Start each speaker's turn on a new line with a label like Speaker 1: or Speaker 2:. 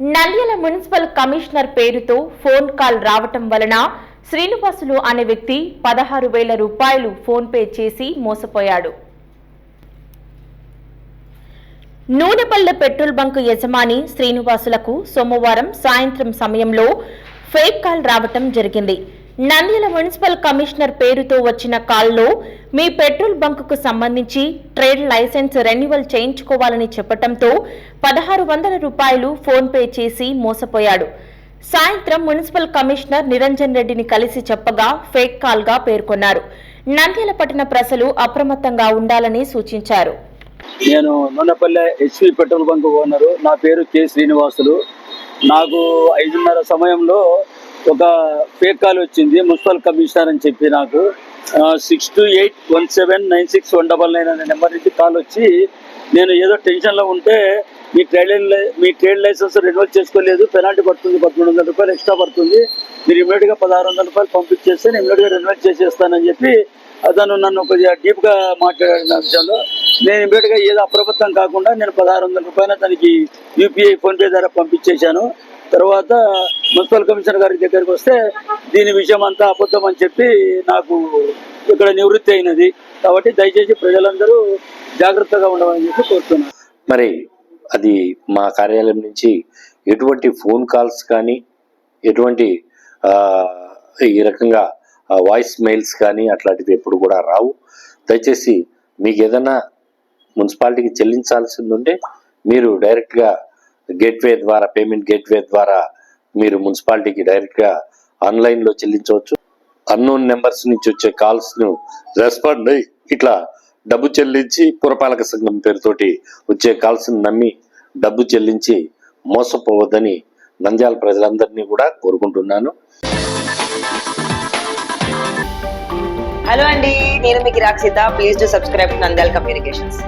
Speaker 1: Nandyal municipal commissioner పేరుతో phone call రావటం వలన శ్రీనివాసులు అనే వ్యక్తి పదహారు వేల రూపాయలు ఫోన్ పే చేసి మోసపోయాడు. నూనెపల్లె పెట్రోల్ బంక్ యజమాని శ్రీనివాసులకు సోమవారం సాయంత్రం సమయంలో ఫేక్ కాల్ రావటం జరిగింది. నంద్యాల మున్సిపల్ కమిషనర్ పేరుతో వచ్చిన కాల్లో మీ పెట్రోల్ బంకుకు సంబంధించి ట్రేడ్ లైసెన్స్ రెన్యువల్ చేయించుకోవాలని చెప్పటంతో పదహారు వందల రూపాయలు ఫోన్పే చేసి మోసపోయాడు. సాయంత్రం మున్సిపల్ కమిషనర్ నిరంజన్ రెడ్డిని కలిసి చెప్పగా ఫేక్ కాల్గా పేర్కొన్నారు. నంద్యాల పట్టణ ప్రజలు అప్రమత్తంగా ఉండాలని సూచించారు.
Speaker 2: నేను Nunepalle HP petrol bunk owner. నా పేరు కె శ్రీనివాసులు. నాకు ఐదున్నర సమయంలో ఒక ఫేక్ కాల్ వచ్చింది మున్సిపల్ కమిషనర్ అని చెప్పి నాకు. Six two eight one seven nine six one double nine అనే నెంబర్ నుంచి కాల్ వచ్చి నేను ఏదో టెన్షన్లో ఉంటే మీ ట్రేడ్ మీ ట్రేడ్ లైసెన్స్ రెన్యువల్ చేసుకోలేదు పెనాల్టీ పడుతుంది పదమూడు వందల రూపాయలు ఎక్స్ట్రా పడుతుంది. మీరు ఇమీడియట్గా పదహారు వందల రూపాయలు పంపించేస్తే నేను ఇమీడియట్గా రెన్యువల్ చేసేస్తానని చెప్పి అతను నన్ను కొద్దిగా డీప్గా మాట్లాడిన విషయంలో. నేను ఇమీడియట్గా ఏదో అప్రమత్తం కాకుండా నేను పదహారు వందల రూపాయలు తనకి యూపీఐ ఫోన్పే ద్వారా పంపించేశాను. తర్వాత మున్సిపల్ కమిషనర్ గారి దగ్గరికి వస్తే దీని విషయం అంతా అబద్ధం అని చెప్పి నాకు ఇక్కడ నివృత్తి అయినది. కాబట్టి దయచేసి ప్రజలందరూ జాగ్రత్తగా ఉండమని చెప్పి కోరుతున్నాను.
Speaker 3: మరి అది మా కార్యాలయం నుంచి ఎటువంటి ఫోన్ కాల్స్ కానీ ఎటువంటి ఈ రకంగా వాయిస్ మెయిల్స్ కానీ అట్లాంటివి ఎప్పుడు కూడా రావు. దయచేసి మీకు ఏదైనా మున్సిపాలిటీకి చెల్లించాల్సింది ఉంటే మీరు డైరెక్ట్గా గేట్వే ద్వారా పేమెంట్ గేట్వే ద్వారా మీరు మున్సిపాలిటీకి డైరెక్ట్గా ఆన్లైన్లో చెల్లించవచ్చు. అన్నోన్ నెంబర్స్ నుంచి వచ్చే కాల్స్ను రెస్పాండ్ అయ్యి ఇట్లా డబ్బు చెల్లించి పురపాలక సంఘం పేరుతోటి వచ్చే కాల్స్ని నమ్మి డబ్బు చెల్లించి మోసపోవద్దని నంద్యాల ప్రజలందరినీ కూడా కోరుకుంటున్నాను.
Speaker 4: హలో అండి నేను మీకు Rakshita please to subscribe Nandyal Communications